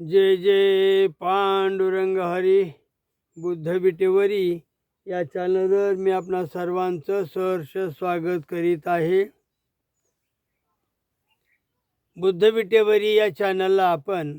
जय जय पांडुरंग हरी बुद्ध विटेवरी. या चॅनलवर मी आपणा सर्वांचं सहर्ष स्वागत करीत आहे. बुद्ध विटेवरी या चॅनलला आपण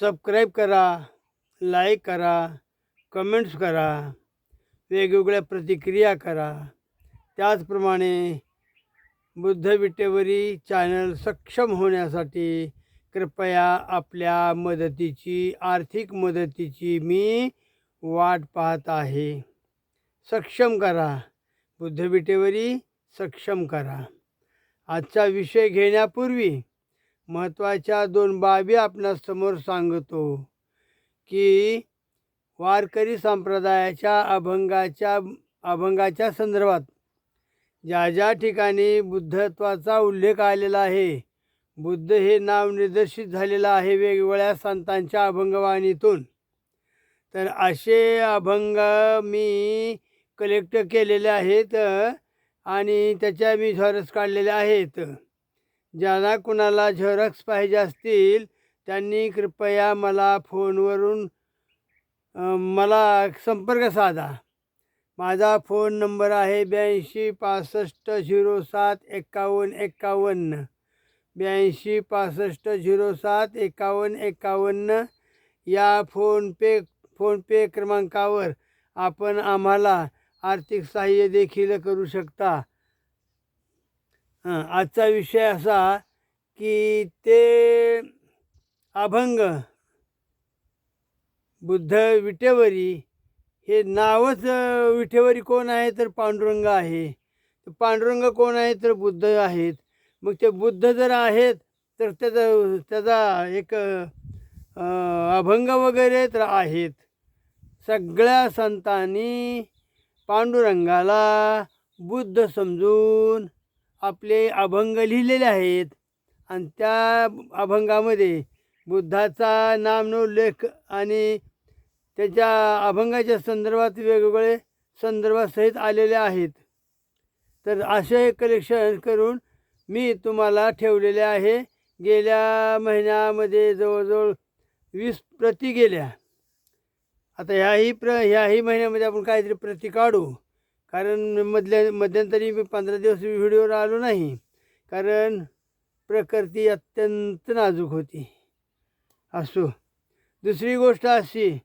सबस्क्राईब करा लाईक करा कमेंट्स करा वेगवेगळ्या प्रतिक्रिया करा. त्याचप्रमाणे बुद्धविटेवरी चॅनल सक्षम होण्यासाठी कृपया आपल्या मदतीची आर्थिक मदतीची मी वाट पाहत आहे. सक्षम करा. बुद्धविटेवरी सक्षम करा. आजचा विषय घेण्यापूर्वी महत्त्वाच्या दोन बाबी आपणासमोर सांगतो की वारकरी संप्रदायाच्या अभंगाच्या अभंगाच्या संदर्भात ज्या ज्या ठिकाणी बुद्धत्वाचा उल्लेख आलेला आहे बुद्ध हे नाव निर्देशित झालेलं आहे वेगवेगळ्या संतांच्या अभंगवाणीतून. तर असे अभंग मी कलेक्ट केलेले आहेत आणि त्याच्या मी झॉरक्स काढलेल्या आहेत. ज्यांना कुणाला झरक्स पाहिजे असतील त्यांनी कृपया मला फोनवरून मला संपर्क साधा. माझा फोन नंबर आहे ब्याऐंशी पासष्ट झिरो सात एकावन्न एकावन्न ब्याऐंशी पासष्ट झिरो सात एकावन्न एकावन्न या फोनपे फोनपे क्रमांकावर आपण आम्हाला आर्थिक सहाय्य देखील करू शकता. आजचा विषय असा की ते अभंग बुद्ध विटेवरी हे नावच विठेवरी कोण आहे? तर पांडुरंग आहे. पांडुरंग कोण आहे? तर बुद्ध आहेत. मग ते बुद्ध जर आहेत तर त्याचा त्याचा एक अभंग वगैरे तर आहेत. सगळ्या संतांनी पांडुरंगाला बुद्ध समजून आपले अभंग लिहिलेले आहेत. आणि त्या अभंगामध्ये बुद्धाचा नामनोल्लेख आणि त्याच्या अभंगाच्या संदर्भात वेगवेगळे संदर्भासहित आलेले आहेत. तर असे कलेक्शन करून मी तुम्हाला ठेवलेले आहे. गेल्या महिन्यामध्ये जवळजवळ वीस प्रती गेल्या. आता ह्याही प्र ह्याही महिन्यामध्ये आपण काहीतरी प्रती काढू. कारण मधल्या मध्यंतरी मी पंधरा दिवस व्हिडिओवर आलो नाही. कारण प्रकृती अत्यंत नाजूक होती. असो. दुसरी गोष्ट अशी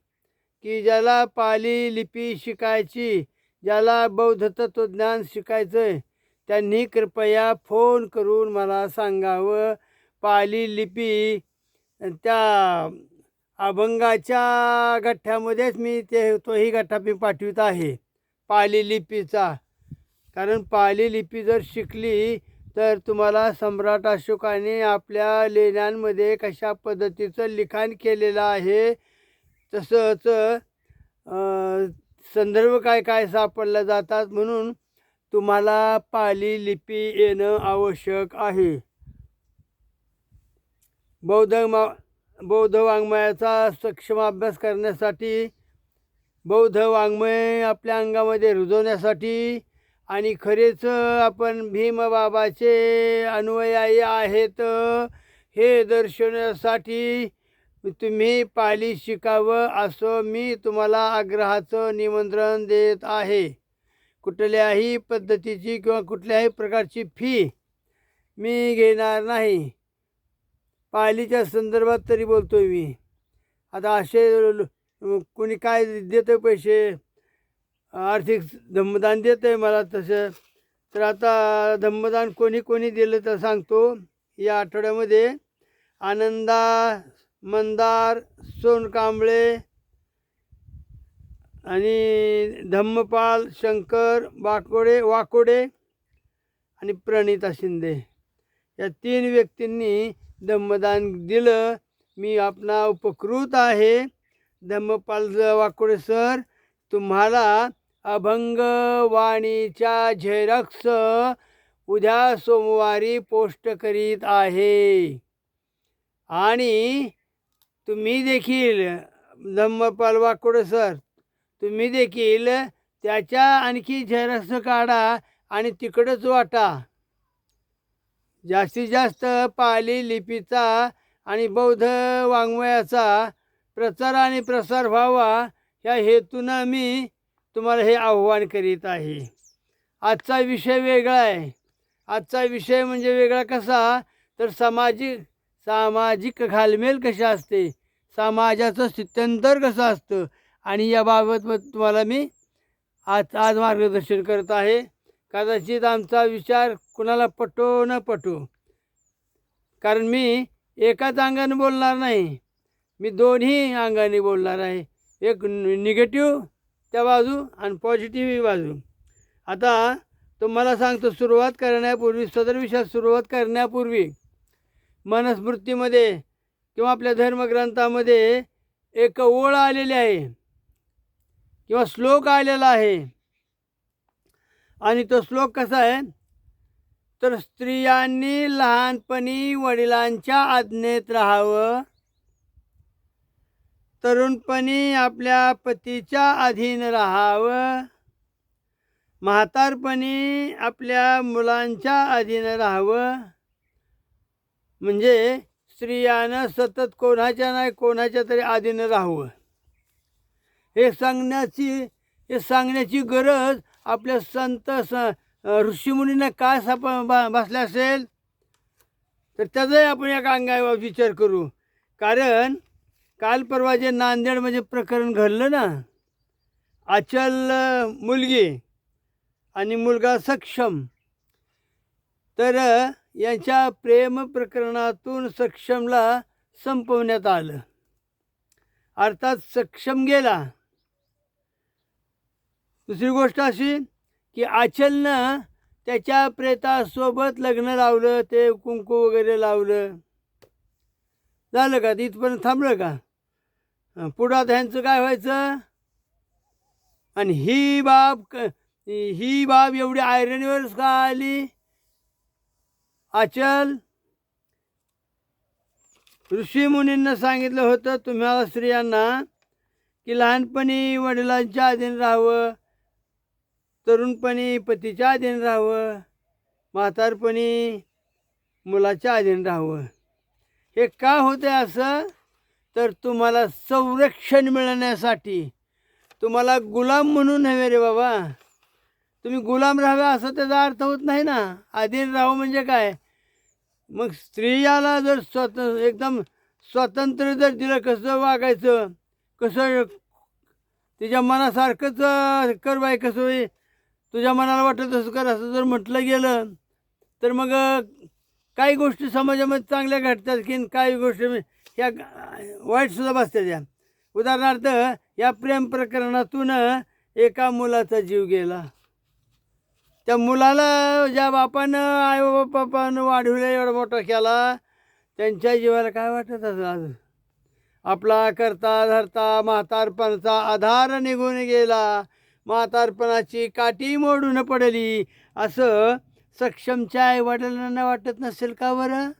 की ज्याला पाली लिपी शिकायची ज्याला बौद्ध तत्त्वज्ञान शिकायचं आहे त्यांनी कृपया फोन करून मला सांगावं. पाली लिपी त्या अभंगाच्या गठ्ठ्यामध्येच मी ते तोही गठ्ठा मी पाठवित आहे. पाली लिपीचा. कारण पाली लिपी जर शिकली तर तुम्हाला सम्राट अशोकाने आपल्या लेण्यांमध्ये कशा पद्धतीचं लिखाण केलेलं आहे? तसंच संदर्भ काय काय सापडल्या जातात? म्हणून तुम्हाला पाली लिपी येणं आवश्यक आहे. बौद्ध मा बौद्ध वाङ्मयाचा सक्षम अभ्यास करण्यासाठी बौद्ध वाङ्मय आपल्या अंगामध्ये रुजवण्यासाठी आणि खरेच आपण भीमबाबाचे अनुयायी आहेत हे दर्शवण्यासाठी तुम्ही पाली शिकावं असं मी तुम्हाला आग्रहाचं निमंत्रण देत आहे. कुठल्याही पद्धतीची किंवा कुठल्याही प्रकारची फी मी घेणार नाही. पालीच्या संदर्भात तरी बोलतोय मी. आता असे कोणी काय देतं पैसे? आर्थिक धम्मदान देतं आहे मला तसं. तर आता धम्मदान कोणी कोणी दिलं तर सांगतो. या आठवड्यामध्ये आनंदा मंदार सोनकांबळे आणि धम्मपाल शंकर वाकोडे वाकोडे आणि प्रणिता शिंदे. या तीन व्यक्तींनी धम्मदान दिलं. मी आपणा उपकृत आहे. धम्मपाल वाकोडे सर तुम्हाला अभंगवाणीच्या झेरॉक्स उद्या सोमवारी पोस्ट करीत आहे. आणि तुम्ही देखील धम्मपाल वाकोडे सर तुम्ही देखील त्याच्या आणखी झेरॉक्स काढा आणि तिकडंच वाटा. जास्तीत जास्त पाली लिपीचा आणि बौद्ध वाङ्मयाचा प्रचार आणि प्रसार व्हावा ह्या हेतूनं मी तुम्हाला हे आव्हान करीत आहे. आजचा विषय वेगळा आहे. आजचा विषय म्हणजे वेगळा कसा? तर सामाजिक सामाजिक घालमेल कशी असते? समाजाचं स्थित्यंतर कसं असतं? आणि याबाबत मग तुम्हाला मी आज आज मार्गदर्शन करत आहे. कदाचित आमचा विचार कुणाला पटो न पटो. कारण मी एकाच अंगाने बोलणार नाही. मी दोन्ही अंगाने बोलणार आहे. एक निगेटिव्ह त्या बाजू आणि पॉझिटिव्ह बाजू. आता तुम्हाला सांगतो सुरुवात करण्यापूर्वी सदर विषयात सुरुवात करण्यापूर्वी मनस्मृतीमध्ये किंवा आपल्या धर्मग्रंथामध्ये एक ओळ आलेली आहे. किंवा श्लोक आलेला आहे. आणि तो श्लोक कसा आहे? तर स्त्रियांनी लहानपणी वडिलांच्या आज्ञेत राहावं. तरुणपणी आपल्या पतीच्या अधीन राहावं. म्हातारपणी आपल्या मुलांच्या अधीन राहावं. म्हणजे स्त्रियानं सतत कोणाच्या नाही कोणाच्या तरी अधीन राहावं. हे सांगण्याची हे सांगण्याची गरज आपल्या संत स ऋषीमुनींना काय साप बा बसले असेल? तर त्याचाही आपण एका अंगावर विचार करू. कारण काल परवा जे नांदेड म्हणजे प्रकरण घडलं ना अचल मुलगी आणि मुलगा सक्षम तर यांच्या प्रेम प्रकरणातून सक्षमला संपवण्यात आलं. अर्थात सक्षम गेला. दुसरी गोष्ट अशी की आचलनं त्याच्या प्रेतासोबत लग्न लावलं ते कुंकू वगैरे लावलं. झालं का? तिथपर्यंत थांबलं का? पुढं आता ह्यांचं काय व्हायचं? आणि ही बाब क ही बाब एवढी आयरणीवरच का आली? आचल ऋषी मुनींना सांगितलं होतं तुम्हाला स्त्रियांना की लहानपणी वडिलांच्या अधीन राहावं. तरुणपणी पतीच्या अधीन राहावं म्हातारपणी मुलाच्या अधीन राहावं. हे का होतं असं? तर तुम्हाला संरक्षण मिळण्यासाठी. तुम्हाला गुलाम म्हणून हवे रे बाबा. तुम्ही गुलाम राहावे असं त्याचा अर्थ होत नाही ना? अधीन राहावं म्हणजे काय? मग स्त्रियाला जर स्वत एकदम स्वातंत्र्य जर दिलं कसं वागायचं? कसं तिच्या मनासारखंच करवाय कर कसं होई तुझ्या मनाला वाटत तसं कर. असं जर म्हटलं गेलं तर मग काही गोष्टी समाजामध्ये चांगल्या घडतात की काही गोष्टी ह्या वाईटसुद्धा बसतात या. उदाहरणार्थ या प्रेम प्रकरणातून एका मुलाचा जीव गेला. त्या मुलाला ज्या बापानं आई बापानं वाढवलं एवढा मोठा केला त्यांच्या जीवाला काय वाटत असं आज? आपला करता धरता म्हातारपणाचा आधार निघून गेला. म्हातारपणाची काठी मोडून पडली. असं सक्षमच्या आईवडिलांना वाटत नसेल का बरं?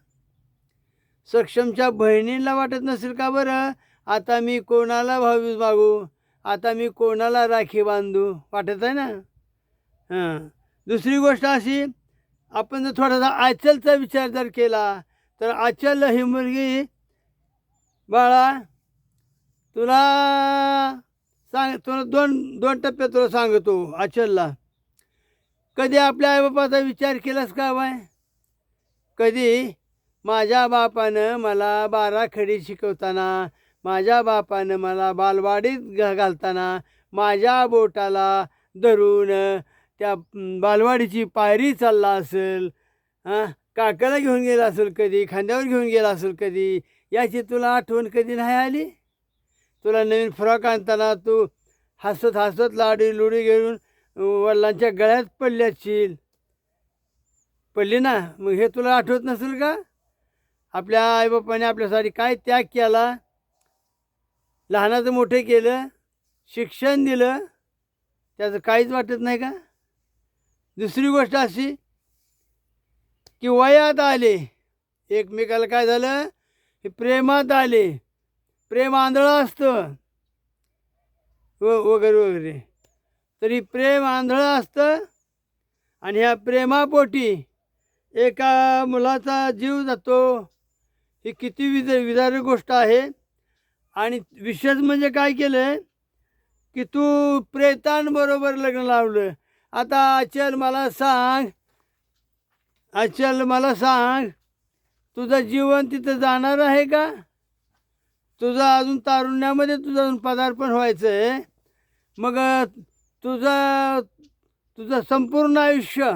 सक्षमच्या बहिणींना वाटत नसेल का बरं? आता मी कोणाला भावी मागू? आता मी कोणाला राखी बांधू? वाटत आहे ना? हां. दुसरी गोष्ट अशी आपण जर थोडासा आचलचा विचार जर केला तर आचल ही मुलगी बाळा तुला सांग तुला दोन दोन टप्प्यात तुला सांगतो अचलला कधी आपल्या आईबापाचा विचार केलास का बाय? कधी? माझ्या बापानं मला बारा खडी शिकवताना माझ्या बापानं मला बालवाडीत घालताना माझ्या बोटाला धरून त्या बालवाडीची पायरी चालला असेल हां? काकाला घेऊन गेला असेल कधी? खांद्यावर घेऊन गेला असेल कधी? याची तुला आठवण कधी नाही आली? तुला नवीन फ्रॉक आणताना तू हसत हसत लाडी लुडी घेऊन वडिलांच्या गळ्यात पडली असशील. पडली ना? मग हे तुला आठवत नसेल का? आपल्या आईबापाने आपल्यासाठी काय त्याग केला? लहानाचं मोठे केलं शिक्षण दिलं त्याचं काहीच वाटत नाही का? दुसरी गोष्ट अशी की वयात आले. एकमेकाला काय झालं? हे प्रेमात आले. प्रेम आंधळं असतं. व वगैरे वगैरे. तरी प्रेम आंधळं असतं आणि ह्या प्रेमापोटी एका मुलाचा जीव जातो. ही किती विद विदारक गोष्ट आहे. आणि विशेष म्हणजे काय केलं आहे की तू प्रेतांबरोबर लग्न लावलं. आता अचल मला सांग. अचल मला सांग. तुझं जीवन तिथं जाणार आहे का? तुझं अजून तारुण्यामध्ये तुझं अजून पदार्पण व्हायचं आहे मग तुझं तुझं संपूर्ण आयुष्य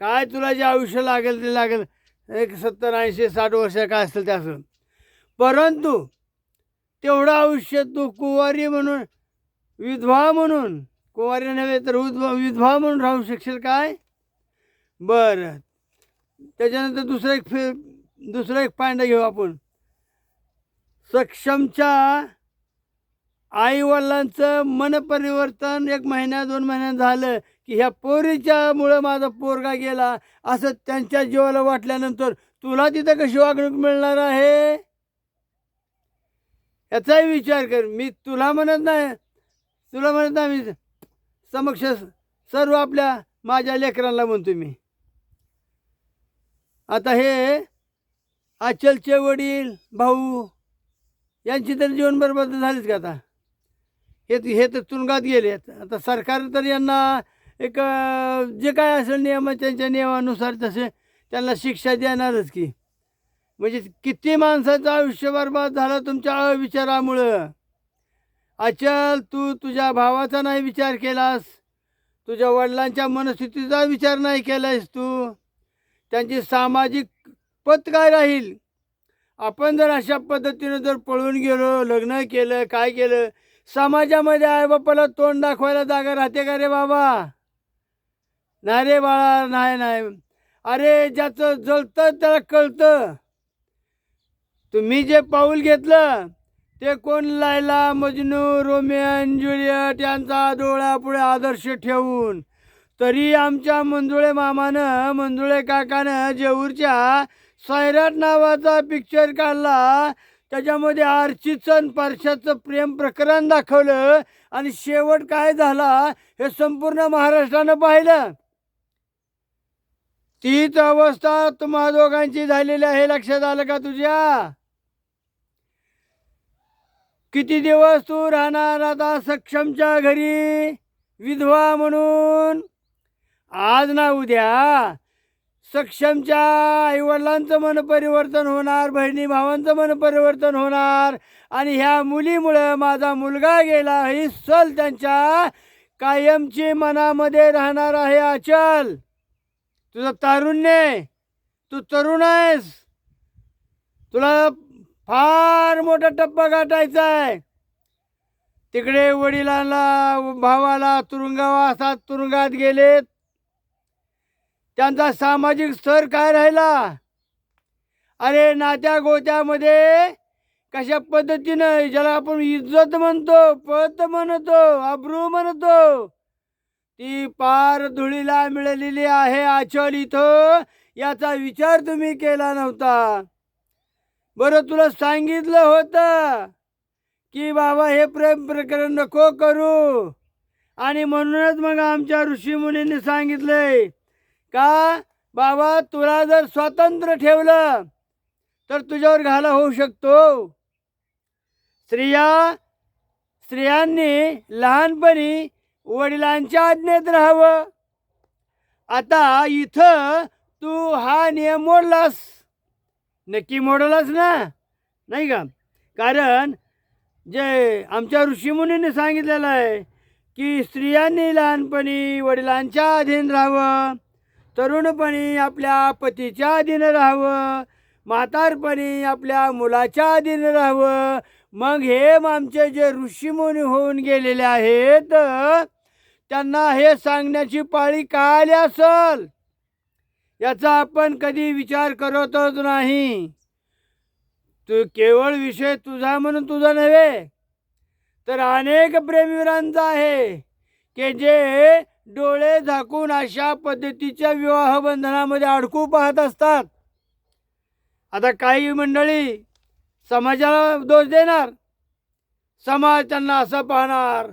काय तुला जे आयुष्य लागेल ते लागेल एक सत्तर ऐंशी साठ वर्ष काय असेल ते असेल परंतु तेवढं आयुष्य तू कुवारी म्हणून विधवा म्हणून कुवारी नव्हे तर विधवा विधवा म्हणून राहू शकशील काय? बरं. त्याच्यानंतर दुसरं एक फि दुसरं एक पांडा घेऊ आपण. सक्षमच्या आईवडिलांचं मन परिवर्तन एक महिन्या दोन महिन्यात झालं की ह्या पोरीच्यामुळं माझा पोरगा गेला. असं त्यांच्या जीवाला वाटल्यानंतर तुला तिथं कशी वागणूक मिळणार आहे? याचाही विचार कर. मी तुला म्हणत नाही. तुला म्हणत नाही मी समक्ष सर्व आपल्या माझ्या लेकरांना म्हणतो मी. आता हे अचलचे वडील भाऊ यांची तर जीवन बरबाद झालीच का आता? हे हे तर तुरुंगात गेले. आता सरकार तर यांना एक जे काय असेल नियम त्यांच्या नियमानुसार तसे त्यांना शिक्षा देणारच की. म्हणजे किती माणसाचं आयुष्य बरबाद झालं तुमच्या अविचारामुळं? अचल तू तुझ्या भावाचा नाही विचार केलास. तुझ्या वडिलांच्या मनस्थितीचा विचार नाही केलास तू. त्यांची सामाजिक पत काय राहील? आपण जर अशा पद्धतीनं जर पळून गेलो लग्न केलं काय केलं समाजामध्ये आईबापाला तोंड दाखवायला जागा राहते का रे बाबा? नाही रे बाळा नाही नाही. अरे ज्याचं जळतं त्याला कळतं. तुम्ही जे पाऊल घेतलं ते कोण लायला मजनू रोमियन ज्युलियट यांचा डोळ्यापुढे आदर्श ठेवून. तरी आमच्या मंजुळे मामानं मंजुळे काकानं जेऊरच्या सैराट नावाचा पिक्चर काढला. त्याच्यामध्ये आर्चीचं आणि पारशाचं प्रेम प्रकरण दाखवलं. आणि शेवट काय झाला? हे संपूर्ण महाराष्ट्रानं पाहिलं. तीच अवस्था तुम्हा दोघांची झालेली आहे. लक्षात आलं का तुझ्या? किती दिवस तू राहणार आता सक्षमच्या घरी? विधवा म्हणून? आज ना उद्या. सक्षमच्या आईवडिलांचं मन परिवर्तन होणार बहिणी भावांचं मन परिवर्तन होणार आणि ह्या मुलीमुळं माझा मुलगा गेला ही सल त्यांच्या कायमची मनामध्ये राहणार आहे अचल. तुझं तारुण्य तू तरुण आहेस. तुला फार मोठा टप्पा गाठायचा आहे. तिकडे वडिलांना भावाला तुरुंगावासात तुरुंगात गेलेत. त्यांचा सामाजिक स्तर काय राहिला? अरे नात्या गोत्यामध्ये कशा पद्धतीनं ज्याला आपण इज्जत म्हणतो पत म्हणतो अब्रू म्हणतो ती पार धुळीला मिळालेली आहे आचल इथं याचा विचार तुम्ही केला नव्हता. बरं तुला सांगितलं होतं की बाबा हे प्रेम प्रकरण नको करू. आणि म्हणूनच मग आमच्या ऋषीमुनींनी सांगितलंय का? बाबा तुला जर स्वातंत्र्य ठेवलं तर तुझ्यावर घाला होऊ शकतो. स्त्रिया स्त्रियांनी लहानपणी वडिलांच्या आज्ञेत राहावं. आता इथं तू हा नियम मोडलास. नक्की मोडलास ना? नाही का? कारण जे आमच्या ऋषीमुनीने सांगितलेलं आहे की स्त्रियांनी लहानपणी वडिलांच्या अधीन राहावं. तरुणपणी आपल्या पतीच्या अधीन राहावं म्हातारपणी आपल्या मुलाच्या अधीन राहावं. मग हे आमचे जे ऋषीमुनी होऊन गेलेले आहेत त्यांना हे सांगण्याची पाळी का आली असल? याचा आपण कधी विचार करतच नाही. तू केवळ विषय तुझा म्हणून तुझा नव्हे तर अनेक प्रेमीवीरांचा आहे की जे डोळे झाकून अशा पद्धतीच्या विवाह बंधनामध्ये अडकू पाहत असतात. आता काही मंडळी समाजाला दोष देणार. समाज त्यांना असं पाहणार